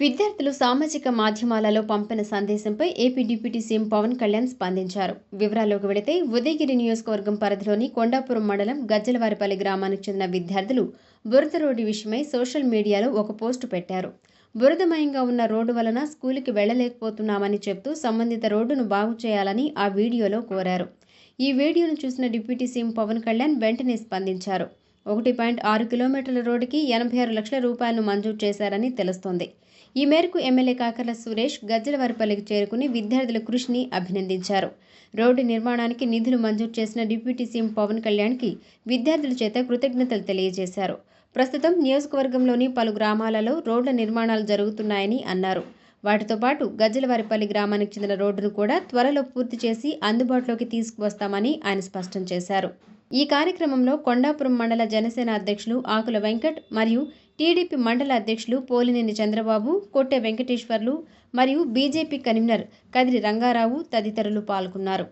విద్యార్థులు సామాజిక మాధ్యమాలలో పంపిన సందేశంపై AP deputy CM Pawan Kalyan స్పందించారు. వివరాల్లోకి వెళితే ఉదయగిరి నియోజకవర్గం పరిధిలోని కొండాపురం మండలం గజ్జలవారిపల్లి గ్రామానికి చెందిన విద్యార్థులు బురద రోడ్డు విషయమై సోషల్ మీడియాలో ఒక పోస్టు పెట్టారు. బురదమయంగా ఉన్న రోడ్డు వలన స్కూలుకి వెళ్ళలేకపోతున్నామని చెప్తూ సంబంధిత రోడ్డును బాగు చేయాలని ఆ వీడియోలో కోరారు. ఈ వీడియోను చూసిన డిప్యూటీ సీఎం పవన్ కళ్యాణ్ వెంటనే స్పందించారు. ఒకటి పాయింట్ ఆరు కిలోమీటర్ల రోడ్డుకి ఎనభై ఆరు లక్షల రూపాయలను మంజూరు చేశారని తెలుస్తోంది. ఈ మేరకు ఎమ్మెల్యే కాకర్ల సురేష్ గజ్జలవారిపల్లికి చేరుకుని విద్యార్థుల కృషిని అభినందించారు. రోడ్డు నిర్మాణానికి నిధులు మంజూరు చేసిన డిప్యూటీ సీఎం పవన్ కళ్యాణ్కి విద్యార్థుల చేత కృతజ్ఞతలు తెలియజేశారు. ప్రస్తుతం నియోజకవర్గంలోని పలు గ్రామాలలో రోడ్ల నిర్మాణాలు జరుగుతున్నాయని అన్నారు. వాటితో పాటు గజ్జలవారిపల్లి గ్రామానికి చెందిన రోడ్డును కూడా త్వరలో పూర్తి చేసి అందుబాటులోకి తీసుకువస్తామని ఆయన స్పష్టం చేశారు. ఈ కార్యక్రమంలో కొండాపురం మండల జనసేన అధ్యక్షులు ఆకుల వెంకట్ మరియు టీడీపీ మండల అధ్యక్షులు పోలినేని చంద్రబాబు కొట్టె వెంకటేశ్వర్లు మరియు బీజేపీ కన్వీనర్ కదిరి రంగారావు తదితరులు పాల్గొన్నారు.